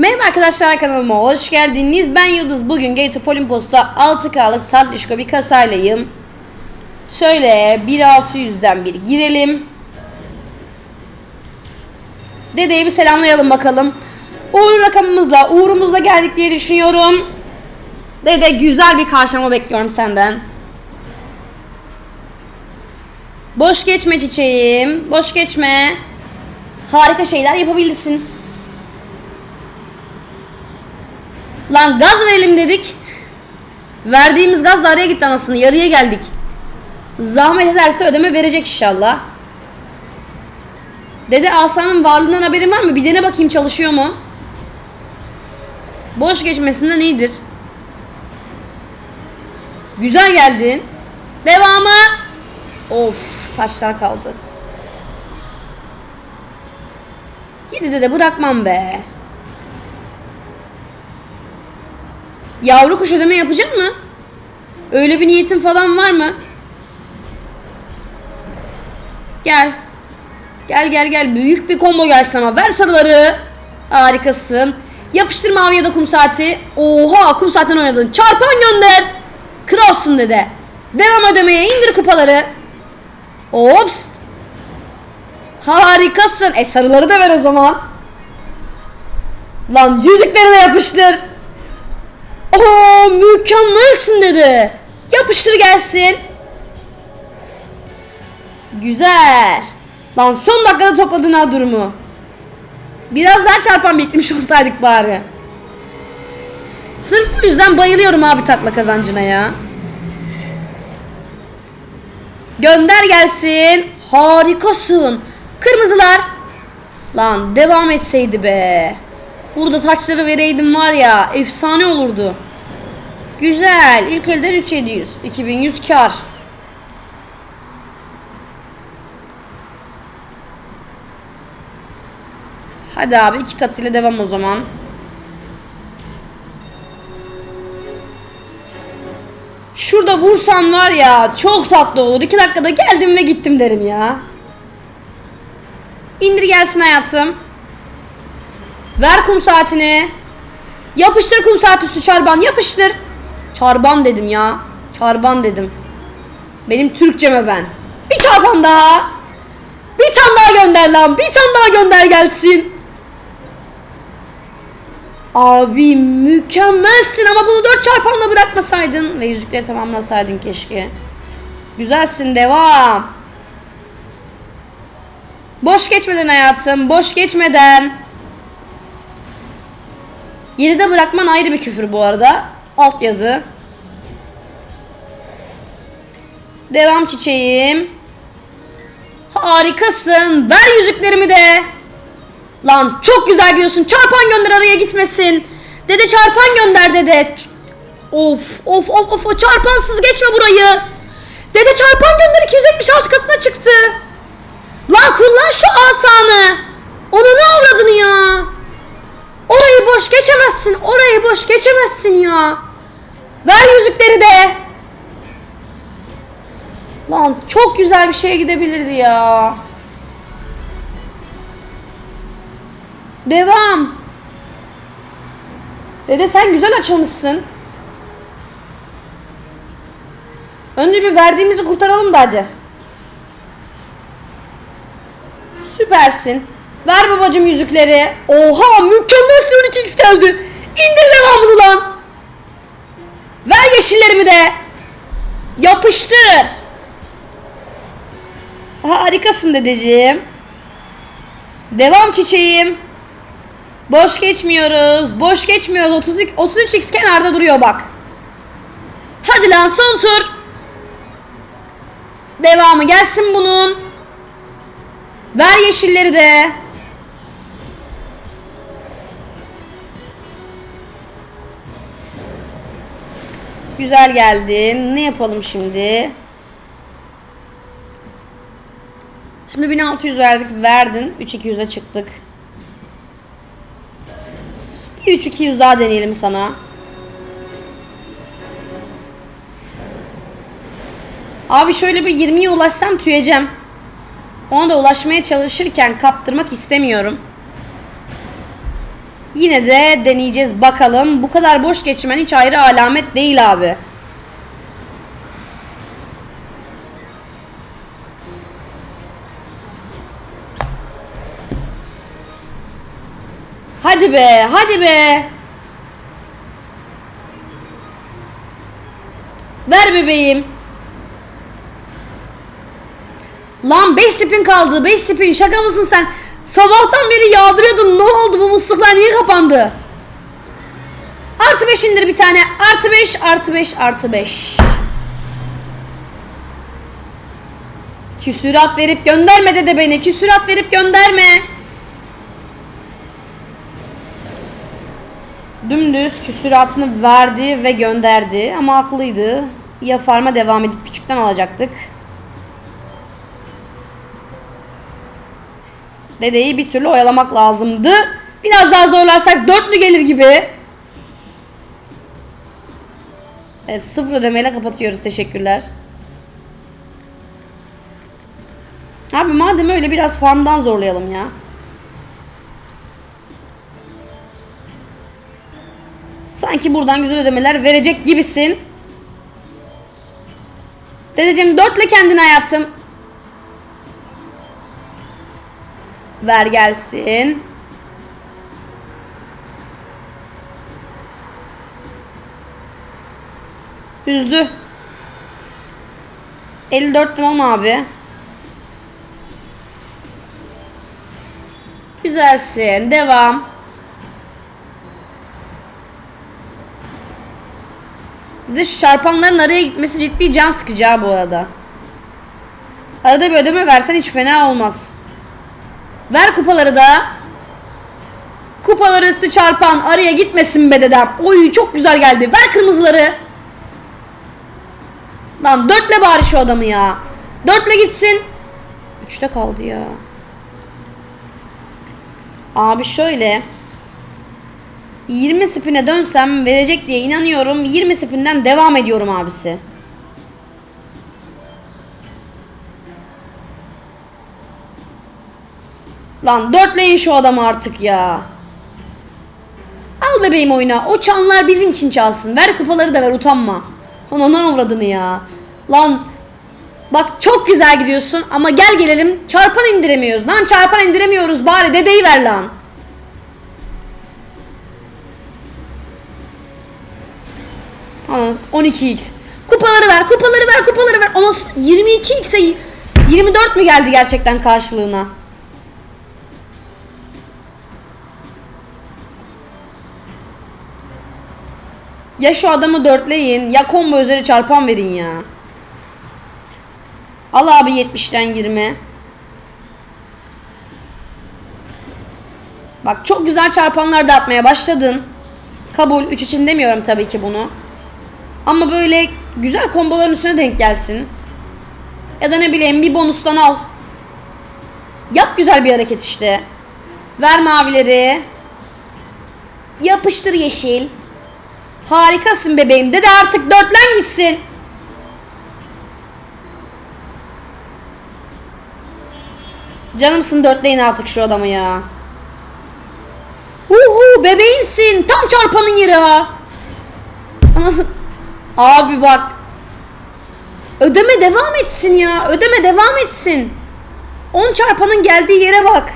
Merhaba arkadaşlar kanalıma hoş geldiniz. Ben Yıldız. Bugün Gate of Olympus'ta 6K'lık tatlışko bir kasaylayım. Şöyle 1600'den bir girelim. Dedeyi bir selamlayalım bakalım. Uğur rakamımızla, uğurumuzla geldik diye düşünüyorum. Dede güzel bir karşılama bekliyorum senden. Boş geçme çiçeğim. Boş geçme. Harika şeyler yapabilirsin. Lan gaz verelim dedik. Verdiğimiz gaz da araya gitti anasını. Yarıya geldik. Zahmet ederse ödeme verecek inşallah. Dede asanın varlığından haberin var mı? Bir dene bakayım çalışıyor mu? Boş geçmesinden iyidir. Güzel geldin. Devamı. Of taşlar kaldı. Gidi dede bırakmam be. Yavru kuş ödeme yapacak mı? Öyle bir niyetin falan var mı? Gel. Gel gel gel. Büyük bir combo gelsin ama. Ver sarıları. Harikasın. Yapıştır mavi ya da kum saati. Oha kum saatten oynadın. Çarpan gönder. Kralsın dede. Devam ödemeye indir kupaları. Ops. Harikasın. E sarıları da ver o zaman. Lan yüzükleri de yapıştır. Oo mükemmelsin dedi. Yapıştır gelsin. Güzel. Lan son dakikada topladın ha durumu. Biraz daha çarpan beklemiş olsaydık bari. Sırf bu yüzden bayılıyorum abi takla kazancına ya. Gönder gelsin. Harikasın. Kırmızılar. Lan devam etseydi be. Burada taçları vereydim var ya efsane olurdu. Güzel. İlk elden 3700. 2100 kar. Hadi abi iki katıyla devam o zaman. Şurada vursan var ya çok tatlı olur. İki dakikada geldim ve gittim derim ya. İndir gelsin hayatım. Ver kum saatini. Yapıştır kum saat üstü çarban yapıştır. Çarban dedim ya. Çarban dedim. Benim Türkçeme ben. Bir çarpan daha. Bir tane daha gönder lan. Bir tane daha gönder gelsin. Abi mükemmelsin ama bunu dört çarpanla bırakmasaydın ve yüzükleri tamamlasaydın keşke. Güzelsin devam. Boş geçmeden hayatım, boş geçmeden. 7'de bırakman ayrı bir küfür bu arada. Alt yazı. Devam çiçeğim. Harikasın. Ver yüzüklerimi de. Lan çok güzel gidiyorsun. Çarpan gönder araya gitmesin. Dede çarpan gönder dede. Of of of of çarpansız geçme burayı. Dede çarpan gönder 276 katına çıktı. Lan kullan şu asanı. Onu ne avradını ya? Orayı boş geçemezsin. Orayı boş geçemezsin ya. Ver yüzükleri de. Lan çok güzel bir şeye gidebilirdi ya. Devam. Dede sen güzel açılmışsın. Önce bir verdiğimizi kurtaralım da hadi. Süpersin. Ver babacım yüzükleri. Oha mükemmel 12x geldi. İndir devamını lan. Ver yeşillerimi de. Yapıştır. Harikasın dedeciğim. Devam çiçeğim. Boş geçmiyoruz. Boş geçmiyoruz. 32, 33x kenarda duruyor bak. Hadi lan son tur. Devamı gelsin bunun. Ver yeşilleri de. Güzel geldin. Ne yapalım şimdi? Şimdi 1600 verdik. Verdin. 3200'e çıktık. Bir 3200 daha deneyelim sana. Abi şöyle bir 20'ye ulaşsam tüyeceğim. Ona da ulaşmaya çalışırken kaptırmak istemiyorum. Yine de deneyeceğiz bakalım. Bu kadar boş geçmen hiç ayrı alamet değil abi. Hadi be, hadi be. Ver bebeğim. Lan 5 spin kaldı. 5 spin şaka mısın sen? Sabahtan beri yağdırıyordun. Ne oldu bu musluklar niye kapandı? Artı 5 indir bir tane. Artı 5, artı 5, artı 5. Küsürat verip gönderme dedi beni. Küsürat verip gönderme. Dümdüz küsüratını verdi ve gönderdi. Ama haklıydı. Ya farma devam edip küçükten alacaktık. Dedeyi bir türlü oyalamak lazımdı. Biraz daha zorlarsak dörtlü gelir gibi. Evet sıfır ödemeyle kapatıyoruz. Teşekkürler. Abi madem öyle biraz farmdan zorlayalım ya. Sanki buradan güzel ödemeler verecek gibisin. Dedeciğim dörtle kendini hayatım. Ver gelsin. Üzdü. 54'ten 10 abi. Güzelsin. Devam. Bir de şu çarpanların araya gitmesi ciddi can sıkıcı bu arada. Arada bir ödeme versen hiç fena olmaz. Ver kupaları da. Kupaları üstü çarpan araya gitmesin be dedem. Oy çok güzel geldi. Ver kırmızıları. Lan dörtle bari şu adamı ya. Dörtle gitsin. Üçte kaldı ya. Abi şöyle. 20 spine dönsem verecek diye inanıyorum. 20 spinden devam ediyorum abisi. Lan dörtleyin şu adamı artık ya. Al bebeğim oyuna. O çanlar bizim için çalsın. Ver kupaları da ver utanma. Ananı avradını ya. Lan bak çok güzel gidiyorsun ama gel gelelim çarpan indiremiyoruz. Lan çarpan indiremiyoruz bari dedeyi ver lan. Ana 12x. Kupaları ver, kupaları ver, kupaları ver. Ondan sonra 22x'e 24 mü geldi gerçekten karşılığına? Ya şu adamı dörtleyin ya combo üzeri çarpan verin ya. Al abi 70'ten 20. Bak çok güzel çarpanlar da atmaya başladın. Kabul 3 için demiyorum tabii ki bunu. Ama böyle güzel komboların üstüne denk gelsin. Ya da ne bileyim bir bonustan al. Yap güzel bir hareket işte. Ver mavileri. Yapıştır yeşil. Harikasın bebeğim. Dede artık dörtlen gitsin. Canımsın dörtleyin artık şu adamı ya. Uhu bebeğimsin. Tam çarpanın yeri ha. Anasın. Abi bak. Ödeme devam etsin ya. Ödeme devam etsin. 10 çarpanın geldiği yere bak.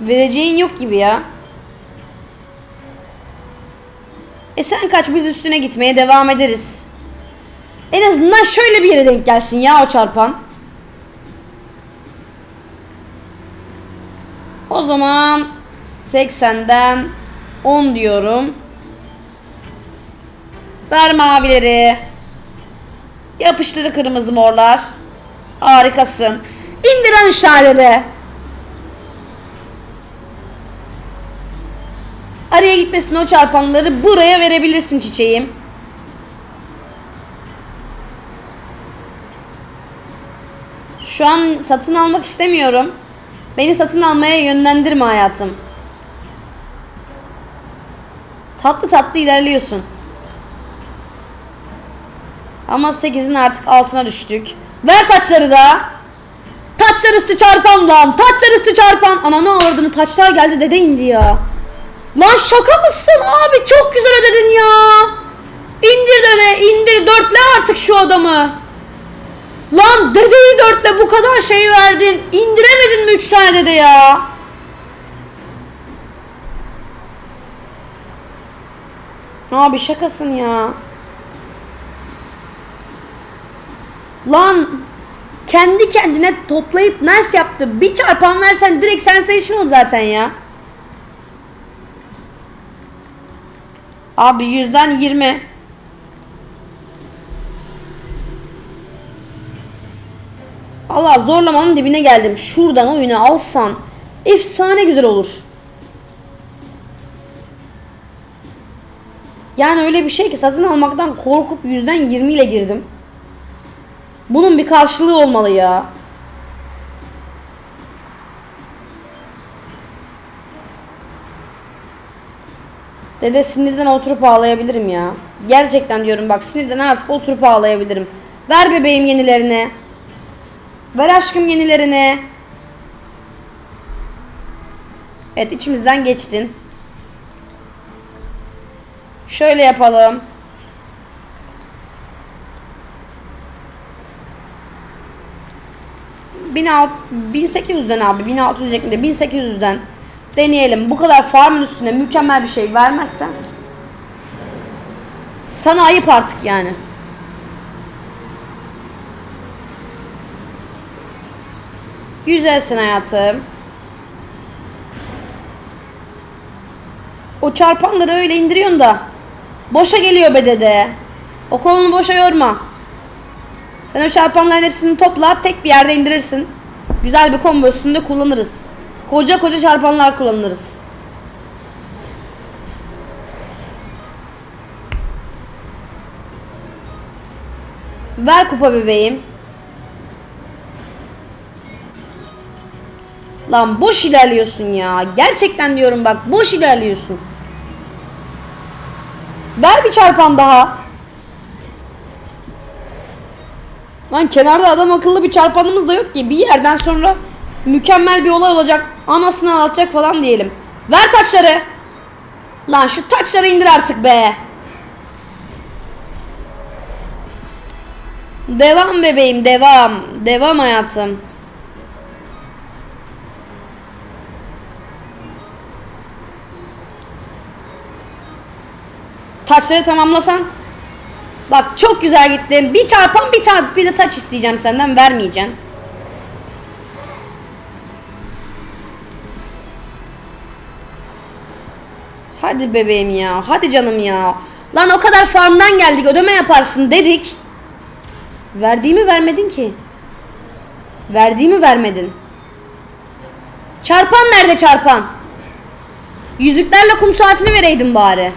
Vereceğin yok gibi ya. E sen kaç biz üstüne gitmeye devam ederiz. En azından şöyle bir yere denk gelsin ya o çarpan. O zaman 80'den 10 diyorum. Ver mavileri. Yapıştır kırmızı morlar. Harikasın. İndiren üç Araya gitmesin o çarpanları buraya verebilirsin çiçeğim. Şu an satın almak istemiyorum. Beni satın almaya yönlendirme hayatım. Tatlı tatlı ilerliyorsun. Ama 8'in artık altına düştük. Ver taçları da. Taçlar üstü çarpan lan. Taçlar üstü çarpan. Ananı avradını taçlar geldi dede indi ya. Lan şaka mısın abi? Çok güzel ödedin ya. İndir dede indir. Dörtle artık şu adamı. Lan dedeyi dörtle bu kadar şey verdin. İndiremedin mi üç tane dede ya? Abi şakasın ya. Lan kendi kendine toplayıp nice yaptı. Bir çarpan versen direkt sensational zaten ya. Abi yüzden 20. Allah zorlamanın dibine geldim. Şuradan oyunu alsan efsane güzel olur. Yani öyle bir şey ki satın almaktan korkup yüzden 20 ile girdim. Bunun bir karşılığı olmalı ya. Dede sinirden oturup ağlayabilirim ya. Gerçekten diyorum bak sinirden artık oturup ağlayabilirim. Ver bebeğim yenilerini. Ver aşkım yenilerini. Evet içimizden geçtin. Şöyle yapalım. Bin alt, 1800'den abi 1600 şeklinde 1800'den deneyelim. Bu kadar farmın üstüne mükemmel bir şey vermezsen sana ayıp artık yani. Güzelsin hayatım. O çarpanları öyle indiriyorsun da boşa geliyor be dede. O kolunu boşa yorma. Sen o çarpanların hepsini topla tek bir yerde indirirsin. Güzel bir combo üstünde kullanırız. Koca koca çarpanlar kullanırız. Ver kupa bebeğim. Lan boş ilerliyorsun ya. Gerçekten diyorum bak boş ilerliyorsun. Ver bir çarpan daha. Lan kenarda adam akıllı bir çarpanımız da yok ki. Bir yerden sonra mükemmel bir olay olacak. Anasını ağlatacak falan diyelim. Ver taçları. Lan şu taçları indir artık be. Devam bebeğim devam. Devam hayatım. Taçları tamamlasan. Bak çok güzel gittin. Bir çarpan bir tane bir de taç isteyeceğim senden vermeyeceksin. Hadi bebeğim ya. Hadi canım ya. Lan o kadar farmdan geldik ödeme yaparsın dedik. Verdiğimi vermedin ki. Verdiğimi vermedin. Çarpan nerede çarpan? Yüzüklerle kum saatini vereydin bari.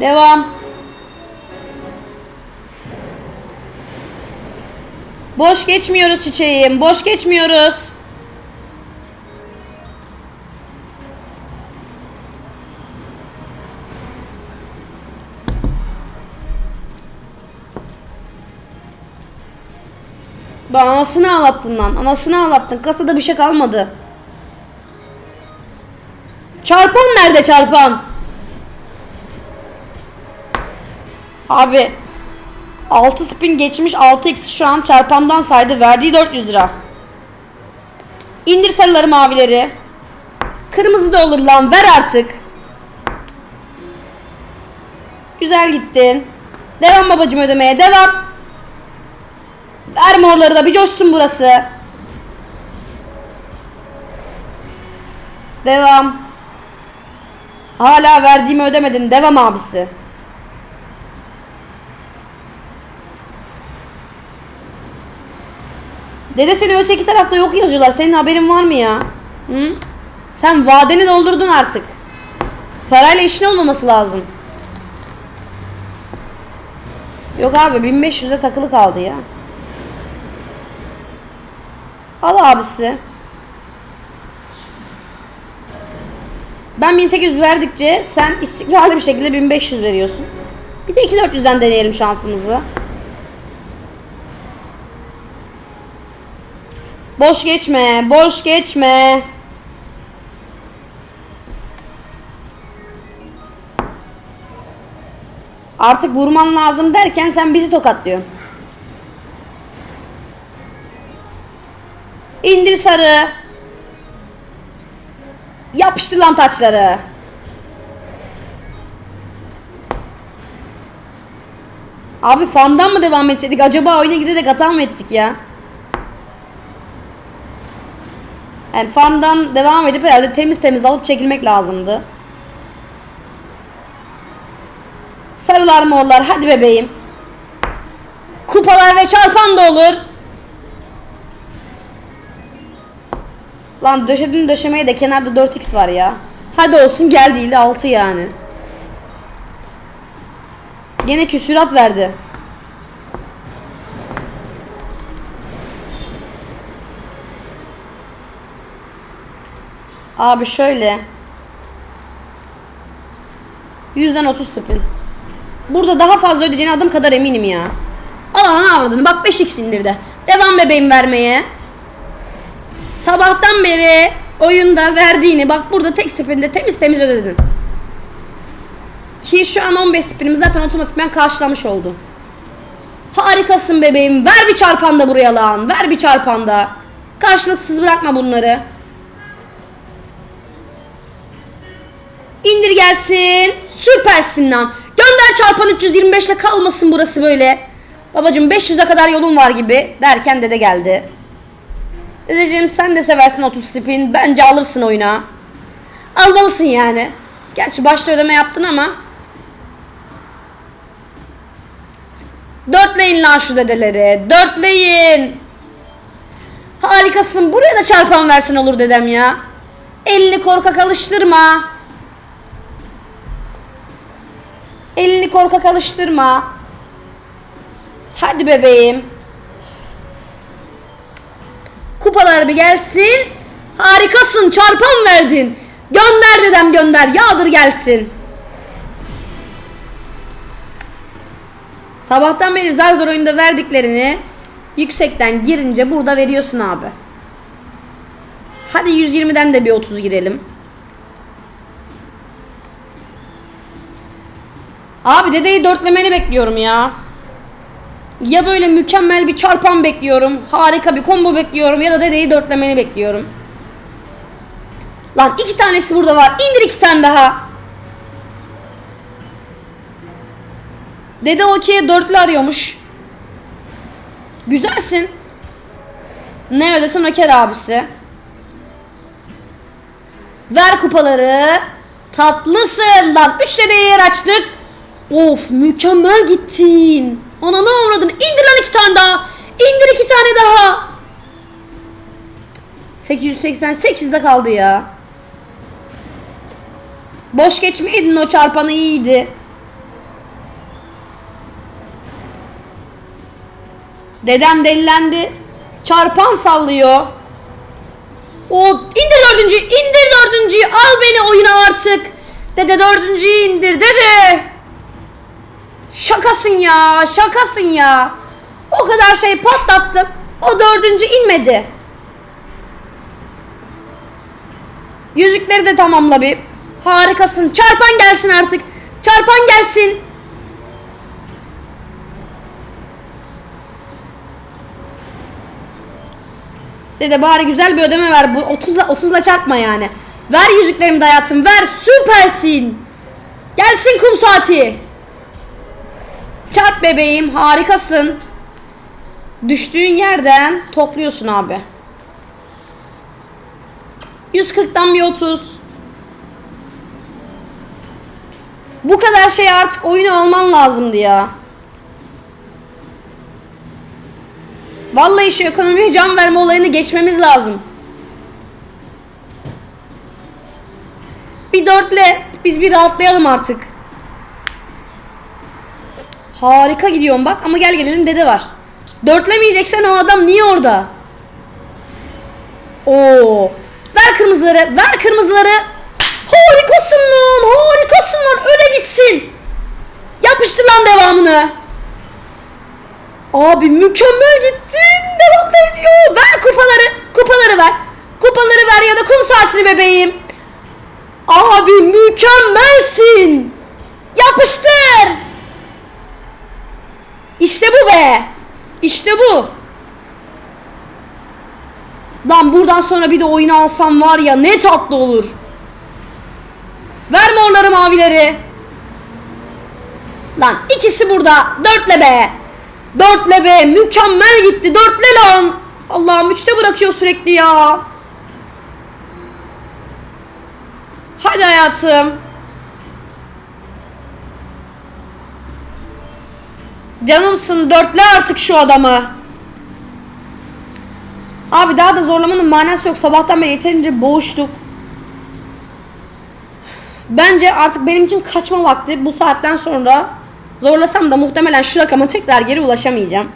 Devam. Boş geçmiyoruz çiçeğim. Boş geçmiyoruz. Bak anasını ağlattın lan. Anasını ağlattın. Kasada bir şey kalmadı. Çarpan nerede çarpan? Abi 6 spin geçmiş 6x şu an çarpandan saydı verdiği 400 lira. İndir sarıları mavileri. Kırmızı da olur lan ver artık. Güzel gittin. Devam babacım ödemeye devam. Ver morları da bir coşsun burası. Devam. Hala verdiğimi ödemedin. Devam abisi. Dede seni öteki tarafta yok yazıyorlar. Senin haberin var mı ya? Hı? Sen vadeni doldurdun artık. Parayla işin olmaması lazım. Yok abi 1500'e takılı kaldı ya. Al abisi. Ben Ben 1800 verdikçe sen istikrarlı bir şekilde 1500 veriyorsun. Bir de 2400'den deneyelim şansımızı. Boş geçme, boş geçme. Artık vurman lazım derken sen bizi tokatlıyorsun. İndir sarı. Yapıştır lan taçları. Abi fandan mı devam etseydik? Acaba oyuna girerek hata mı ettik ya? Yani fandan devam edip herhalde temiz temiz alıp çekilmek lazımdı. Sarılar morlar hadi bebeğim. Kupalar ve çarpan da olur. Lan döşedin döşemeye de kenarda 4x var ya. Hadi olsun gel değil de 6 yani. Gene küsürat verdi. Abi şöyle. Yüzden 30 spin. Burada daha fazla ödeyeceğine adım kadar eminim ya. Allah'ın avradını bak 5x indirdi. Devam bebeğim vermeye. Sabahtan beri oyunda verdiğini bak burada tek spinde temiz temiz ödedin. Ki şu an 15 spinim zaten otomatikman karşılamış oldu. Harikasın bebeğim. Ver bir çarpan da buraya lan. Ver bir çarpan da. Karşılıksız bırakma bunları. İndir gelsin. Süpersin lan. Gönder çarpan 325 ile kalmasın burası böyle. Babacım 500'e kadar yolun var gibi derken dede geldi. Dedeciğim sen de seversin 30 spin. Bence alırsın oyuna. Almalısın yani. Gerçi başta ödeme yaptın ama. Dörtleyin lan şu dedeleri. Dörtleyin. Harikasın. Buraya da çarpan versen olur dedem ya. Elini korkak alıştırma. Elini korkak alıştırma. Hadi bebeğim. Kupalar bir gelsin. Harikasın. Çarpan verdin. Gönder dedem gönder. Yağdır gelsin. Sabahtan beri zar zor oyunda verdiklerini yüksekten girince burada veriyorsun abi. Hadi 120'den de bir 30 girelim. Abi dedeyi dörtlemeni bekliyorum ya. Ya böyle mükemmel bir çarpan bekliyorum. Harika bir combo bekliyorum. Ya da dedeyi dörtlemeni bekliyorum. Lan iki tanesi burada var. İndir iki tane daha. Dede okey dörtlü arıyormuş. Güzelsin. Ne ödesen öker abisi. Ver kupaları. Tatlısın lan. Üç dedeyi yer açtık. Of mükemmel gittin. Ana ne avradın? İndir lan iki tane daha. İndir iki tane daha. 888'de kaldı ya. Boş geçmeydin o çarpanı iyiydi. Dedem delilendi. Çarpan sallıyor. O indir dördüncü, indir dördüncüyü. Al beni oyuna artık. Dede dördüncüyü indir dede. Şakasın ya, şakasın ya. O kadar şey patlattın. O dördüncü inmedi. Yüzükleri de tamamla bir. Harikasın. Çarpan gelsin artık. Çarpan gelsin. Dede bari güzel bir ödeme ver. Bu 30'la 30'la çarpma yani. Ver yüzüklerimi de. Ver. Süpersin. Gelsin kum saati. Çarp bebeğim. Harikasın. Düştüğün yerden topluyorsun abi. 140'dan bir 30. Bu kadar şey artık oyunu alman lazımdı ya. Vallahi şu ekonomiye can verme olayını geçmemiz lazım. Bir dörtle biz bir rahatlayalım artık. Harika gidiyorum bak ama gel gelelim dede var. Dörtlemeyeceksen o adam niye orada? Oo. Ver kırmızıları, ver kırmızıları. Harikasın lan harikasın lan öyle gitsin. Yapıştır lan devamını. Abi mükemmel gittin. Devam da ediyor. Ver kupaları. Kupaları ver. Kupaları ver ya da kum saatini bebeğim. Abi mükemmelsin. Yapıştır. İşte bu be. İşte bu. Lan buradan sonra bir de oyunu alsam var ya ne tatlı olur. Ver morları mavileri. Lan ikisi burada. Dörtle be. Dörtle be. Mükemmel gitti. Dörtle lan. Allah'ım üçte bırakıyor sürekli ya. Hadi hayatım. Canımsın dörtle artık şu adamı. Abi daha da zorlamanın manası yok. Sabahtan beri yeterince boğuştuk. Bence artık benim için kaçma vakti. Bu saatten sonra zorlasam da muhtemelen şu rakama tekrar geri ulaşamayacağım.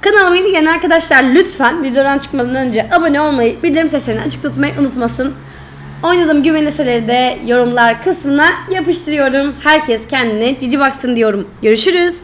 Kanalıma yeni gelen arkadaşlar lütfen videodan çıkmadan önce abone olmayı, bildirim seslerini açık tutmayı unutmasın. Oynadığım güvenilir siteleri de yorumlar kısmına yapıştırıyorum. Herkes kendine cici baksın diyorum. Görüşürüz.